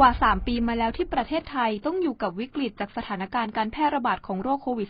กว่า 3 ปีมาแล้วที่ประเทศไทยต้องอยู่กับวิกฤตจากสถานการณ์การแพร่ระบาดของโรคโควิด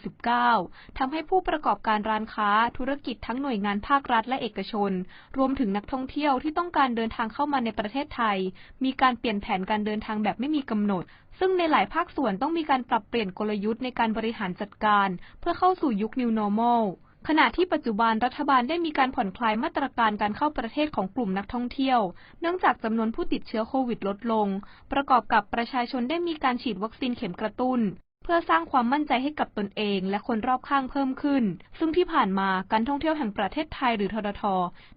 -19 ทำให้ผู้ประกอบการร้านค้า ธุรกิจทั้งหน่วยงานภาครัฐและเอกชน รวมถึงนักท่องเที่ยวที่ต้องการเดินทางเข้ามาในประเทศไทย มีการเปลี่ยนแผนการเดินทางแบบไม่มีกำหนด ซึ่งในหลายภาคส่วนต้องมีการปรับเปลี่ยนกลยุทธ์ในการบริหารจัดการ เพื่อเข้าสู่ยุค New Normal ขณะที่ปัจจุบันรัฐบาลได้มีการผ่อนคลายมาตรการการเข้าประเทศของกลุ่มนักท่องเที่ยว เนื่องจากจำนวนผู้ติดเชื้อโควิดลดลง ประกอบกับประชาชนได้มีการฉีดวัคซีนเข็มกระตุ้น เพื่อสร้างความมั่นใจให้กับตนเองและคนรอบข้างเพิ่มขึ้น ซึ่งที่ผ่านมาการท่องเที่ยวแห่งประเทศไทยหรือททท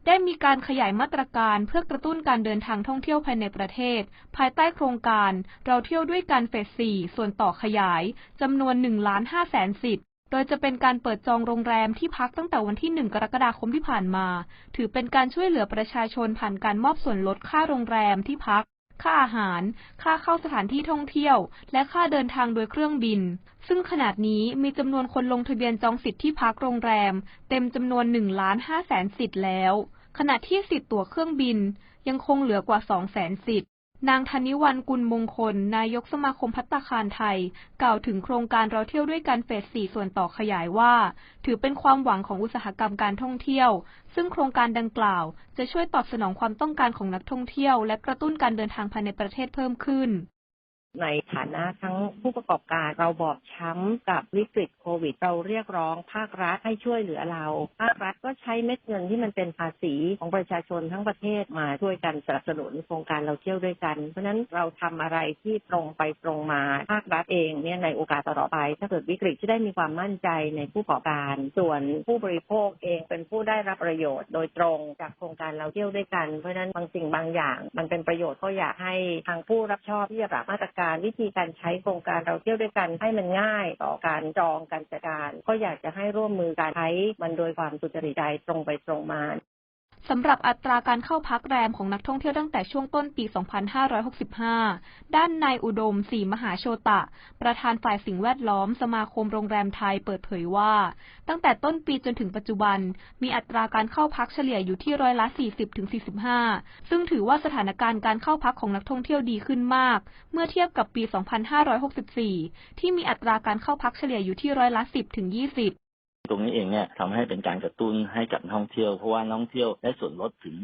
ได้มีการขยายมาตรการเพื่อกระตุ้นการเดินทางท่องเที่ยวภายในประเทศ ภายใต้โครงการ เราเที่ยวด้วยกันเฟส 4 ส่วนต่อขยายจำนวน1ล้าน5แสนสิทธิ โดยจะเป็นการเปิดจองโรงแรมที่พักตั้งแต่วันที่ 1 กรกฎาคมที่ผ่านมา ถือเป็นการช่วยเหลือประชาชนผ่านการมอบส่วนลดค่าโรงแรมที่พัก ค่าอาหาร ค่าเข้าสถานที่ท่องเที่ยว และค่าเดินทางโดยเครื่องบิน ซึ่งขนาดนี้มีจำนวนคนลงทะเบียนจองสิทธิ์ที่พักโรงแรม เต็มจำนวน1ล้าน5แสนสิทธิ์แล้ว ขณะที่สิทธิ์ตั๋วเครื่องบิน ยังคงเหลือกว่า2แสนสิทธิ์ นางธนิวันกุลมงคล นายกสมาคมพัตตาคารไทย กล่าวถึงโครงการเราเที่ยวด้วยกันเฟส 4 ส่วนต่อขยายว่า ถือเป็นความหวังของอุตสาหกรรมการท่องเที่ยว ซึ่งโครงการดังกล่าว จะช่วยตอบสนองความต้องการของนักท่องเที่ยว และกระตุ้นการเดินทางภายในประเทศเพิ่มขึ้น ในฐานะทั้งผู้ประกอบการเราบอบช้ำกับวิกฤตโควิด เราเรียกร้องภาครัฐให้ช่วยเหลือเรา ภาครัฐก็ใช้เม็ดเงินที่มันเป็นภาษีของประชาชนทั้งประเทศมาช่วยกันสนับสนุนโครงการเราเที่ยวด้วยกัน เพราะนั้นเราทำอะไรที่ตรงไปตรงมาภาครัฐเองเนี่ยในโอกาสต่อไป ถ้าเกิดวิกฤตจะได้มีความมั่นใจในผู้ประกอบการ ส่วนผู้บริโภคเองเป็นผู้ได้รับประโยชน์ โดยตรงจากโครงการเราเที่ยวด้วยกันเพราะนั้นบางสิ่งบางอย่าง มันเป็นประโยชน์ก็อยากให้ทางผู้รับชอบที่จะรับมาตรการการวิธีการใช้โครงการเราเที่ยวด้วยกันให้มันง่ายต่อการจองการจัดการ ก็อยากจะให้ร่วมมือการใช้มันโดยความสุจริตใจตรงไปตรงมา สำหรับอัตราการเข้าพักแรมของนักท่องเที่ยวตั้งแต่ช่วงต้นปี 2565 ด้านนายอุดมศรีมหาโชตะ ประธานฝ่ายสิ่งแวดล้อมสมาคมโรงแรมไทยเปิดเผยว่า ตั้งแต่ต้นปีจนถึงปัจจุบัน มีอัตราการเข้าพักเฉลี่ยอยู่ที่ร้อยละ 40-45 ซึ่งถือว่าสถานการณ์การเข้าพักของนักท่องเที่ยวดีขึ้นมาก เมื่อเทียบกับปี 2564 ที่มีอัตราการเข้าพักเฉลี่ยอยู่ที่ร้อยละ 10-20 ตรงนี้เองเนี่ยทำให้เป็นการกระตุ้นให้กับนักท่องเที่ยว เพราะว่านักท่องเที่ยวได้ส่วนลดถึง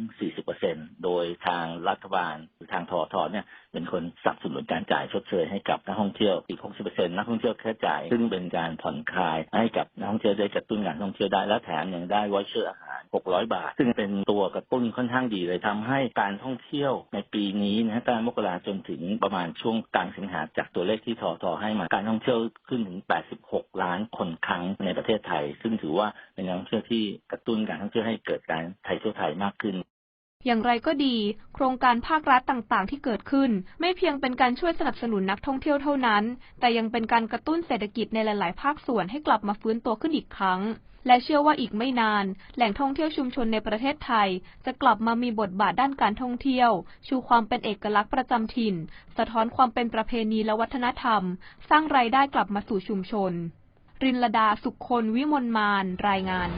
40%โดยทางรัฐบาลหรือทางทอทอเนี่ยเป็นคนสนับสนุนการจ่ายชดเชยให้กับนักท่องเที่ยวอีก 60%นักท่องเที่ยวแค่จ่าย ซึ่งเป็นการผ่อนคลายให้กับนักท่องเที่ยวได้กระตุ้นการท่องเที่ยวได้และแถมยังได้วอเชอร์อาหาร 600 บาท ซึ่งเป็นตัวกระตุ้นค่อนข้างดีเลยทำให้การท่องเที่ยวในปีนี้นะตั้งมกราจนถึงประมาณช่วงกลางสิงหาจากตัวเลขที่ทอทอให้มาการท่องเที่ยวขึ้นถึง 86 ล้านคนครั้งในประเทศไทย ซึ่งถือว่าเป็นการท่องเที่ยวที่กระตุ้นการท่องเที่ยวให้เกิดการไทยเที่ยวไทยมากขึ้นอย่างไรก็ดี โครงการภาครัฐต่างๆ ที่เกิดขึ้น ไม่เพียงเป็นการช่วยสนับสนุนนักท่องเที่ยวเท่านั้น แต่ยังเป็นการกระตุ้นเศรษฐกิจในหลาย ๆ ภาคส่วนให้กลับมาฟื้นตัวขึ้นอีกครั้ง และเชื่อว่าอีกไม่นาน แหล่งท่องเที่ยวชุมชนในประเทศไทย จะกลับมามีบทบาทด้านการท่องเที่ยว ชูความเป็นเอกลักษณ์ประจำถิ่น สะท้อนความเป็นประเพณีและวัฒนธรรม สร้างรายได้กลับมาสู่ชุมชน รินลดาสุขคนวิมลมานรายงาน